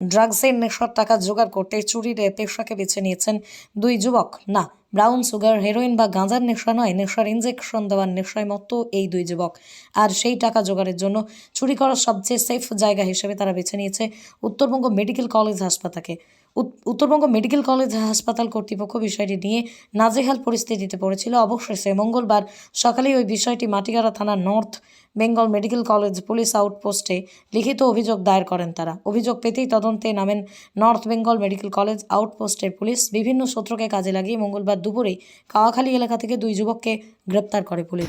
ড্রাগসের নেশার টাকা জোগাড় করতে চুরির পেশাকে বেছে নিয়েছেন দুই যুবক। না, ব্রাউন সুগার, হেরোইন বা গাঁজার নেশা নয়, নেশার ইঞ্জেকশন দেওয়ার নেশায় মতো এই দুই যুবক। আর সেই টাকা জোগাড়ের জন্য চুরি করার সবচেয়ে সেফ জায়গা হিসেবে তারা বেছে নিয়েছে উত্তরবঙ্গ মেডিকেল কলেজ হাসপাতালকে। উত্তরবঙ্গ মেডিকেল কলেজ হাসপাতাল কর্তৃপক্ষ বিষয়টি নিয়ে নাজেহাল পরিস্থিতিতে পড়েছিল। অবশেষে মঙ্গলবার সকালে ওই বিষয়টি মাটিগাড়া থানা north Bengal medical college police আউটপোস্টে লিখিত অভিযোগ দায়ের করেন তারা। অভিযোগ পেতেই তদন্তে নামেন নর্থ বেঙ্গল মেডিকেল কলেজ আউটপোস্টের পুলিশ। বিভিন্ন সূত্রকে কাজে লাগিয়ে মঙ্গলবার দুপুরে কাওয়াখালী এলাকা থেকে দুই যুবককে গ্রেপ্তার করে পুলিশ।